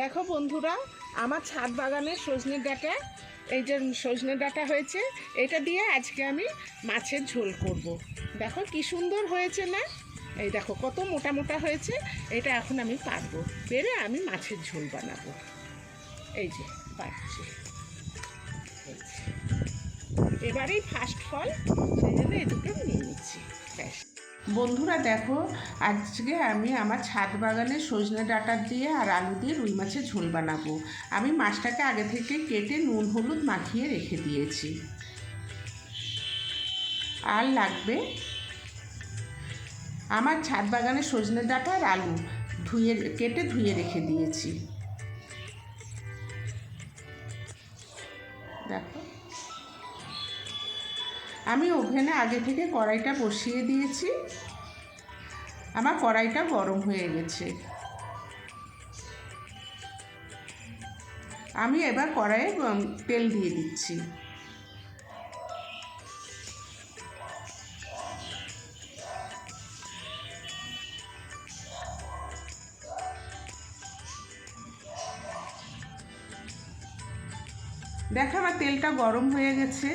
দেখো বন্ধুরা, আমার ছাদ বাগানের সজনে ডাঁটা, এই যে সজনে ডাঁটা হয়েছে, এটা দিয়ে আজকে আমি মাছের ঝোল করব। দেখো কি সুন্দর হয়েছে না? এই দেখো কত মোটা মোটা হয়েছে, এটা এখন আমি পারব। পেরে আমি মাছের ঝোল বানাবো। এই যে পাচ্ছি এবারেই ফার্স্ট ফল সেই জন্য এই দুটো নিয়ে নিচ্ছি। ব্যাস। বন্ধুরা দেখো, আজকে আমি আমার ছাদ বাগানে সজনে ডাঁটা দিয়ে আর আলু দিয়ে রুই মাছের ঝোল বানাবো। আমি মাছটাকে আগে থেকে কেটে নুন, হলুদ মাখিয়ে রেখে দিয়েছি। আর লাগবে আমার ছাদ বাগানে সজনে ডাঁটা আর আলু ধুয়ে, কেটে ধুয়ে রেখে দিয়েছি। দেখো। আমি ওভেনে আগে থেকে কড়াইটা বসিয়ে দিয়েছি। আমার কড়াইটা গরম হয়ে গেছে। আমি এবার কড়াইয়ে তেল দিয়ে দিচ্ছি। দেখো আমার তেলটা গরম হয়ে গেছে।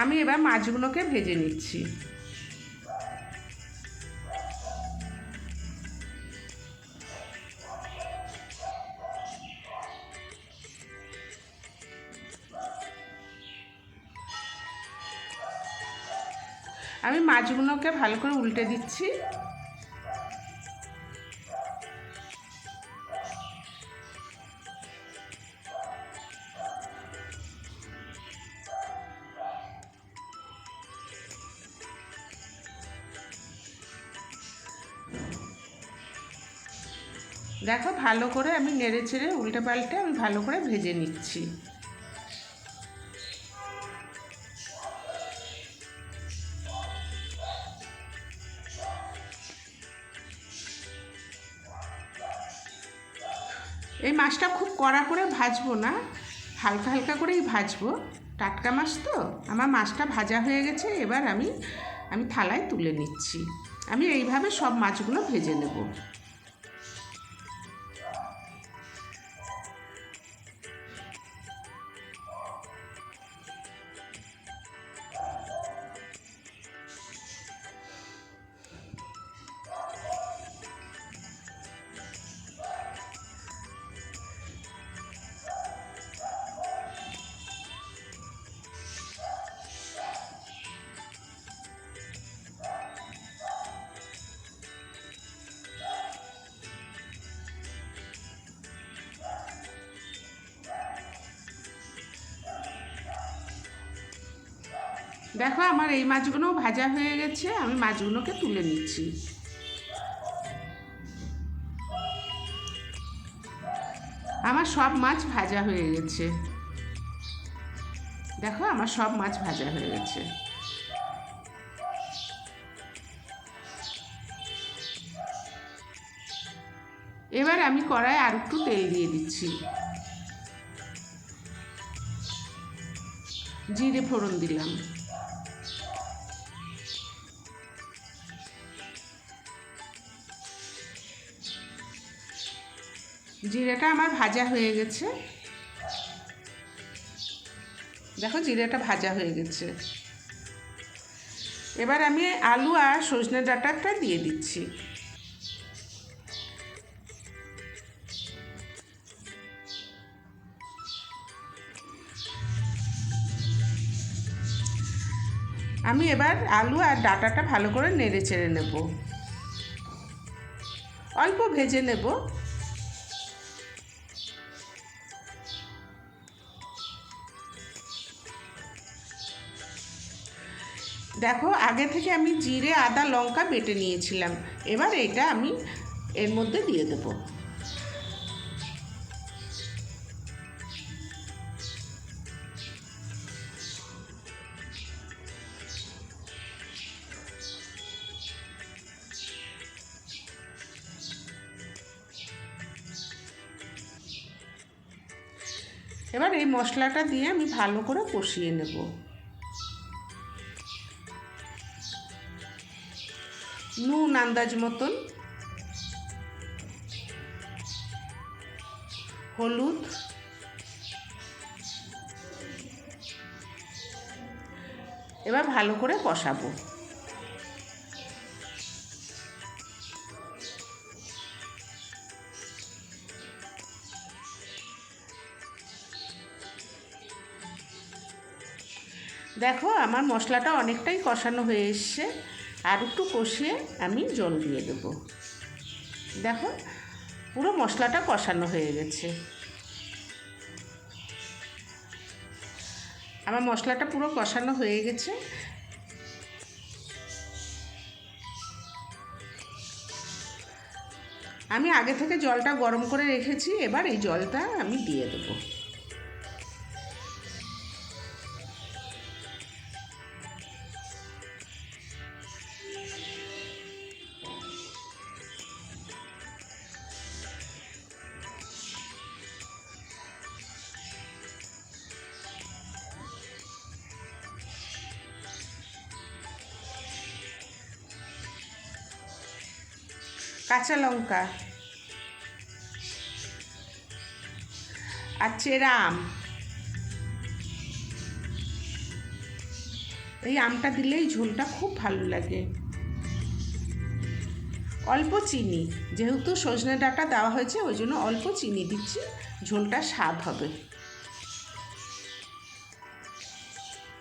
আমি এবার মাছগুলোকে ভেজে নিচ্ছি। আমি মাছগুলোকে ভালো করে উল্টে দিচ্ছি। দেখো, ভালো করে আমি নেড়ে ছেড়ে উল্টে পাল্টে আমি ভালো করে ভেজে নিচ্ছি। এই মাছটা খুব কড়া করে ভাজবো না, হালকা হালকা করেই ভাজবো। টাটকা মাছ তো, আমার মাছটা ভাজা হয়ে গেছে, এবার আমি আমি থালায় তুলে নিচ্ছি। আমি এইভাবে সব মাছগুলো ভেজে নেব। দেখো আমার এই মাছগুলো ভাজা হয়ে গেছে, আমি মাছগুলোকে তুলে নিচ্ছি। আমার সব মাছ ভাজা হয়ে গেছে। দেখো আমার সব মাছ ভাজা হয়ে গেছে। এবার আমি কড়াই আর একটু তেল দিয়ে দিচ্ছি। জিরে ফোড়ন দিলাম। জিরেটা আমার ভাজা হয়ে গেছে। দেখো জিরেটা ভাজা হয়ে গেছে। এবার আমি আলু আর সজনে ডাঁটাটা দিয়ে দিচ্ছি। আমি এবার আলু আর ডাঁটাটা ভালো করে নেড়ে চেড়ে নেব। অল্প ভেজে নেব। দেখো, আগে থেকে আমি জিরে, আদা, লঙ্কা বেটে নিয়েছিলাম। এবার এটা আমি এর মধ্যে দিয়ে দেবো। এবার এই মশলাটা দিয়ে আমি ভালো করে কষিয়ে নেব। নুন আন্দাজ মতন। হলুদ। এবার ভালো করে কষাবো। দেখো, আমার মশলাটা অনেকটাই কষানো হয়ে এসছে। আর একটু কষিয়ে আমি জল দিয়ে দেবো। দেখো, পুরো মশলাটা কষানো হয়ে গেছে। আমার মশলাটা পুরো কষানো হয়ে গেছে। আমি আগে থেকে জলটা গরম করে রেখেছি, এবার এই জলটা আমি দিয়ে দেবো। কাঁচা লঙ্কা। চেরা আম এই আমটা দিলেই ঝোলটা খুব ভালো লাগে। অল্প চিনি, যেহেতু সজনে ডাঁটা দেওয়া হয়েছে, ওই জন্য অল্প চিনি দিচ্ছি, ঝোলটা স্বাদ হবে।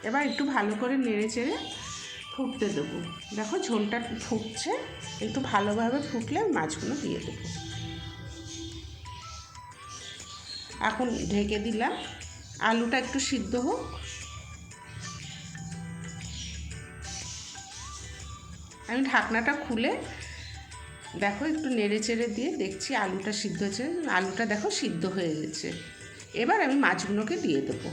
এবার একটু ভালো করে নেড়ে চেড়ে ফুটতে দেবো। দেখো ঝোলটা ফুটছে, একটু ভালোভাবে ফুটলে মাছগুলো দিয়ে দেবো। এখন ঢেকে দিলাম। আলুটা একটু সিদ্ধ হোক। আমি ঢাকনাটা খুলে দেখো একটু নেড়ে চেড়ে দিয়ে দেখছি আলুটা সিদ্ধ হয়েছে। আলুটা দেখো সিদ্ধ হয়ে গেছে। এবার আমি মাছগুলোকে দিয়ে দেবো।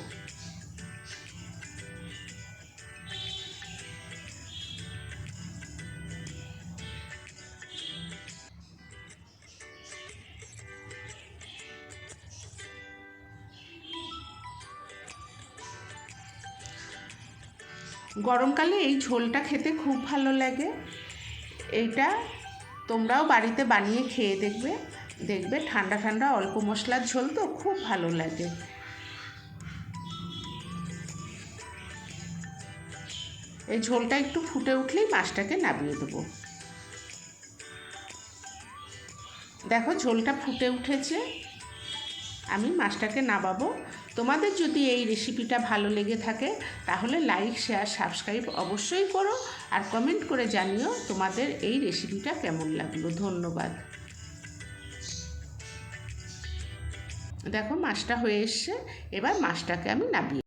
গরমকালে এই ঝোলটা খেতে খুব ভালো লাগে। এইটা তোমরাও বাড়িতে বানিয়ে খেয়ে দেখবে। দেখবে ঠান্ডা ঠান্ডা অল্প মশলার ঝোল তো খুব ভালো লাগে। এই ঝোলটা একটু ফুটে উঠলেই মাছটাকে নামিয়ে দেবো। দেখো ঝোলটা ফুটে উঠেছে। আমি মাছটাকে নামাবো তোমাদের যদি এই রেসিপিটা ভালো লেগে থাকে, তাহলে লাইক শেয়ার সাবস্ক্রাইব অবশ্যই করো আর কমেন্ট করে জানিও তোমাদের এই রেসিপিটা কেমন লাগল। ধন্যবাদ। দেখো, মাছটা হয়ে এসছে। এবার মাছটাকে আমি নামিয়ে